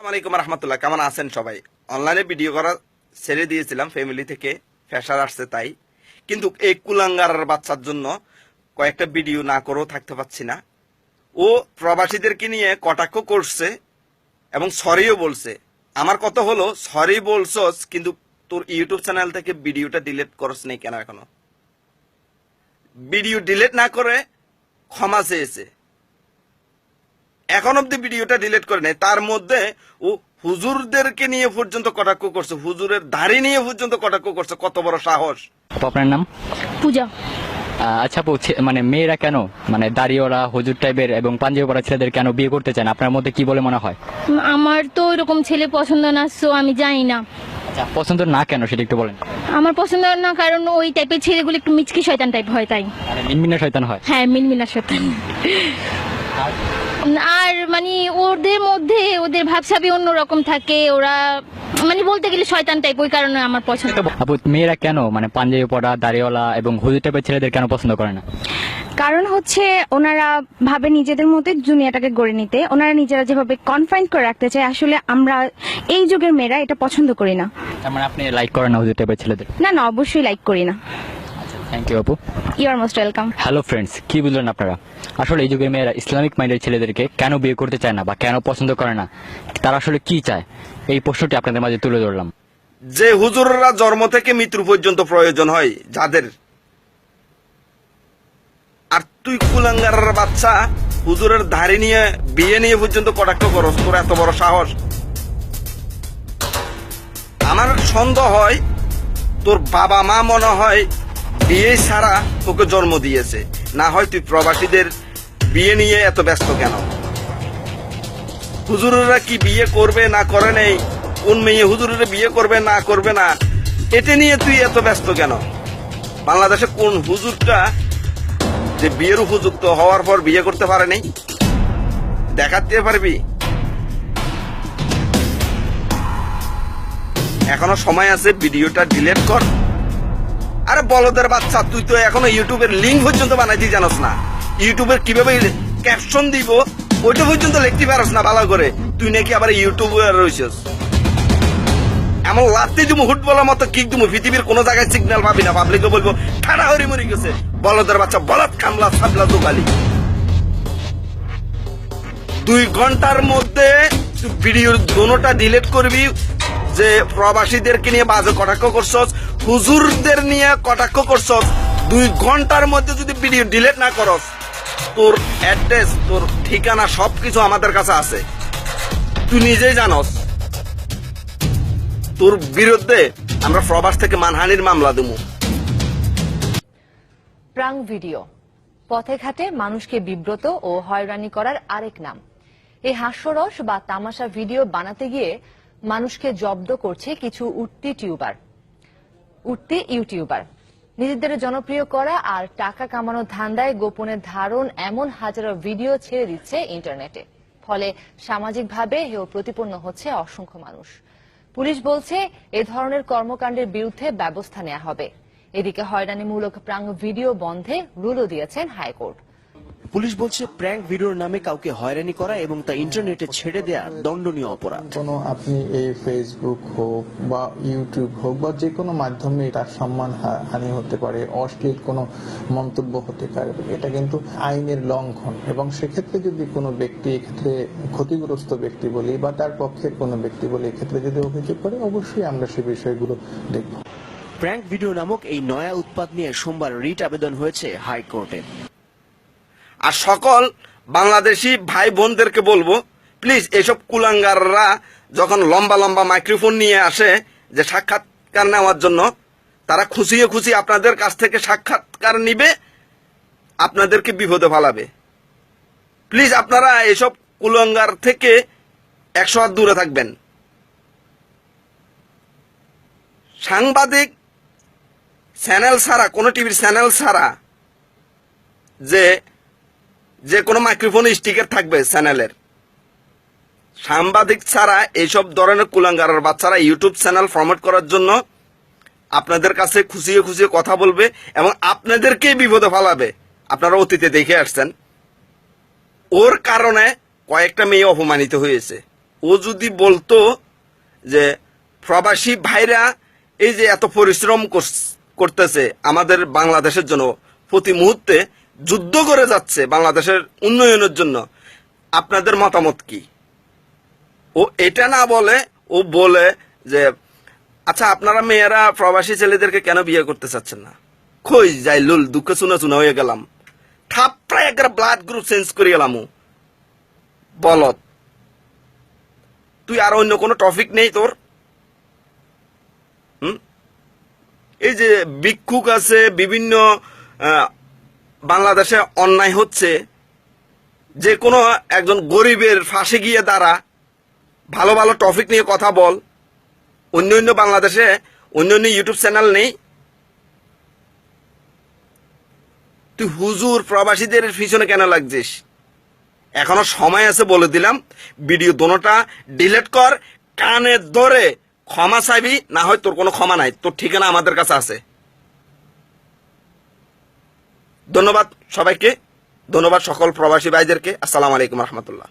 আসসালামাইকুম রহমতুল্লাহ, কেমন আছেন সবাই? অনলাইনে ভিডিও করা ছেড়ে দিয়েছিলাম ফ্যামিলি থেকে ফ্যাশার আসছে তাই। কিন্তু এই কুলাঙ্গার বাচ্চার জন্য কয়েকটা ভিডিও না করেও থাকতে না। ও প্রবাসীদেরকে নিয়ে কটাক্ষ করছে এবং সরিও বলছে। আমার কথা হলো সরি বলছস, কিন্তু তোর ইউটিউব চ্যানেল থেকে ভিডিওটা ডিলিট করস নেই কেন এখনও? ভিডিও ডিলিট না করে ক্ষমা চেয়েছে। এখন অব্দি ভিডিওটা ডিলিট করে নেয় তার মধ্যে ও হুজুরদেরকে নিয়ে পর্যন্ত কটাক্ষ করছে হুজুরের দাড়ি নিয়ে পর্যন্ত কটাক্ষ করছে কত বড় সাহস। আপু আপনার নাম? পূজা। আচ্ছা আপু ছে- মানে মেয়েরা কেন? মানে দাড়িওয়ালা হুজুর টাইপের এবং পাঞ্জাবি পরা ছেলেদের কেন বিয়ে করতে চান? আপনার মধ্যে কি বলে মনে হয়? আমার তো এরকম ছেলে পছন্দ না সো আমি জানি না। আচ্ছা পছন্দ না কেন? সেটা একটু বলেন। আমার পছন্দ না কারণ ওই টাইপের ছেলেগুলো একটু মিচকি শয়তান টাইপ হয় তাই। মানে মিনমিনা শয়তান হয়। হ্যাঁ মিনমিনা শয়তান। আর মানে ওদের মধ্যে ওদের ভাবসাবি অন্যরকম থাকে ওরা মানে বলতে গেলে শয়তান টাইপ ওই কারণে আমার পছন্দ আপু মেয়েরা কেন? মানে পাঞ্জাবি পরা দাড়িওয়ালা এবং হুজুর টাইপের ছেলেদের কেন পছন্দ করে না? কারণ হচ্ছে ওনারা ভাবে নিজেদের মধ্যে দুনিয়াটাকে গড়ে নিতে ওনারা নিজেরা যেভাবে কনফাইন করে রাখতে চায় আসলে আমরা এই যুগের মেয়েরা এটা পছন্দ করি না। তার মানে আপনি লাইক করেন না হুজুর টাইপের ছেলেদের? না না অবশ্যই লাইক করি না। থ্যাংক ইউ আপু you are most welcome hello friends কি বুঝলেন আপনারা? আসলে এই যুগের মেয়েরা ইসলামিক মাইন্ডের ছেলেদেরকে কেন বিয়ে করতে চায় না বা কেন পছন্দ করে না? তারা আসলে কি চায়? এই প্রশ্নটি আপনাদের মাঝে তুলে ধরলাম। যে হুজুররা জন্ম থেকে মৃত্যু পর্যন্ত প্রয়োজন হয় যাদের? আর তুই কুলাঙ্গার বাচ্চা হুজুরের ধারে নিয়ে বিয়ে নিয়ে পর্যন্ত কটাক্ষ করস? তোর এত বড় সাহস? আমার সন্দেহ হয় তোর বাবা মা মনে হয় বিয়ে ছাড়া তোকে জন্ম দিয়েছে। না হয় তুই প্রবাসীদের বিয়ে নিয়ে এত ব্যস্ত কেন? হুজুরেরা কি বিয়ে করবে না করে নেই? কোন মেয়ে হুজুরেরা বিয়ে করবে না করবে না? এটা নিয়ে তুই এত ব্যস্ত কেন? বাংলাদেশে কোন হুজুরটা যে বিয়ের উপযুক্ত হওয়ার পর বিয়ে করতে পারে নাই? দেখাতে পারবি? এখনও সময় আছে, ভিডিওটা ডিলিট কর। আরে বলদের বাচ্চা, তুই তো এখনও ইউটিউবের লিঙ্ক পর্যন্ত বানাইতে জানোস না। ইউটিউবের কীভাবে ক্যাপশন দিব, ওইটা পর্যন্ত লিখতে পারস না ভালো করে। তুই নাকি আবার ইউটিউবার রয়েছিস এমন লাত্তি তুমি ফুটবলের মতো কিক তুমি পৃথিবীর কোনো জায়গায় সিগন্যাল পাবি না। পাবলিকে বলব, ঠাড়া হরি মরি গেছে। বলদের বাচ্চা, বলদ কামলা সাবলা দোকালি। দুই ঘণ্টার মধ্যে ভিডিওর দোনোটা ডিলিট করবি যে প্রবাসীদেরকে নিয়ে বাজে কটাক্ষ করছস, হুজুরদের নিয়ে কটাক্ষ করছস, দুই ঘণ্টার মধ্যে যদি ভিডিও ডিলিট না করস, তোর অ্যাড্রেস তোর ঠিকানা সবকিছু আমাদের কাছে আছে। তুই নিজেই জানস, তোর বিরুদ্ধে আমরা প্রবাস থেকে মানহানির মামলা দেবো প্রাং ভিডিও, পথে ঘাটে মানুষকে বিব্রত ও হয়রানি করার আরেক নাম। এই হাস্যরস বা তামাশা ভিডিও বানাতে গিয়ে মানুষকে জব্দ করছে কিছু উঠতি টিউবার, উঠতি ইউটিউবার। নিজেদের জনপ্রিয় করা আর টাকা কামানোর ধান্দায় গোপনে ধারণ এমন হাজারো ভিডিও ছেড়ে দিচ্ছে ইন্টারনেটে। ফলে সামাজিকভাবে হেয় প্রতিপন্ন হচ্ছে অসংখ্য মানুষ। পুলিশ বলছে এ ধরনের কর্মকাণ্ডের বিরুদ্ধে ব্যবস্থা নেওয়া হবে। এদিকে হয়রানিমূলক প্রাঙ্গ ভিডিও বন্ধে রুলও দিয়েছেন হাইকোর্ট। পুলিশ বলছে প্র্যাঙ্ক ভিডিওর নামে কাউকে হয়রানি করা এবং তা ইন্টারনেটে ছেড়ে দেয়া দণ্ডনীয় অপরাধ। কোনো আপনি এই ফেসবুক হোক বা ইউটিউব হোক বা যে কোনো মাধ্যমে তার সম্মান হানি হতে পারে অশ্লীল কোনো মন্তব্য হতে পারে এটা কিন্তু আইনের লঙ্ঘন। এবং সেক্ষেত্রে যদি কোনো ব্যক্তি এক্ষেত্রে ক্ষতিগ্রস্ত ব্যক্তি বলি বা তার পক্ষের কোনো ব্যক্তি বলি এক্ষেত্রে যদি অভিযোগ করে অবশ্যই আমরা সে বিষয়গুলো দেখব। প্র্যাঙ্ক ভিডিও নামক এই নয়া উৎপাদ নিয়ে সোমবার রিট আবেদন হয়েছে হাইকোর্টে। আর সকল বাংলাদেশি ভাই বোনদেরকে বলব প্লিজ এসব কুলাঙ্গাররা যখন লম্বা লম্বা মাইক্রোফোন নিয়ে আসে যে সাক্ষাৎকার নেওয়ার জন্য, তারা খুশিয়ে খুশি আপনাদের কাছ থেকে সাক্ষাৎকার নিবে, আপনাদেরকে বিপদে ফালাবে। প্লিজ আপনারা এসব কুলঙ্গার থেকে একশো হাত দূরে থাকবেন। সাংবাদিক চ্যানেল ছাড়া, কোনো টিভির চ্যানেল ছাড়া যে যে কোনো মাইক্রোফোন স্টিকার থাকবে চ্যানেলের সাংবাদিক ছাড়া এইসব ধরনের কুলাঙ্গারের বাচ্চারা ইউটিউব চ্যানেল ফরম্যাট করার জন্য আপনাদের কাছে খুশিয়ে খুশিয়ে কথা বলবে এবং আপনাদেরকেই বিপদে ফেলাবে। আপনারা অতীতে দেখে আসছেন। ওর কারণে কয়েকটা মেয়ে অপমানিত হয়েছে। ও যদি বলতো যে, প্রবাসী ভাইরা এই যে এত পরিশ্রম করতেছে আমাদের বাংলাদেশের জন্য, প্রতি মুহূর্তে যুদ্ধ করে যাচ্ছে বাংলাদেশের উন্নয়নের জন্য। আপনাদের মতামত কি? ও এটা না বলে, ও বলে যে আচ্ছা আপনারা মেয়েরা প্রবাসী ছেলেদেরকে কেন বিয়ে করতে চাচ্ছেন না? কই যাই লুল দুঃখ শুনে শুনে হয়ে গেলাম। থাপড়া একটা ব্লাড গ্রুপ চেঞ্জ করে গেলাম ও। বলত তুই আর অন্য কোনো টপিক নেই তোর? হুম? এই যে ভিক্ষুক আছে, বিভিন্ন বাংলাদেশে অন্যায় হচ্ছে, যে কোনো একজন গরিবের ফাঁসে গিয়ে দাঁড়া, ভালো ভালো টপিক নিয়ে কথা বল, অন্য অন্য বাংলাদেশে, অন্য অন্য ইউটিউব চ্যানেল নেই। তুই হুজুর প্রবাসীদের পিছনে কেন লাগছিস? এখনও সময় আছে বলে দিলাম, ভিডিও দোনোটা ডিলিট কর, কানে ধরে ক্ষমা চাইবি না হয় তোর কোনো ক্ষমা নাই, তোর ঠিকানা আমাদের কাছে আছে। ধন্যবাদ সবাইকে ধন্যবাদ সকল প্রবাসী ভাইদেরকে। আসসালামু আলাইকুম রহমতুল্লাহ।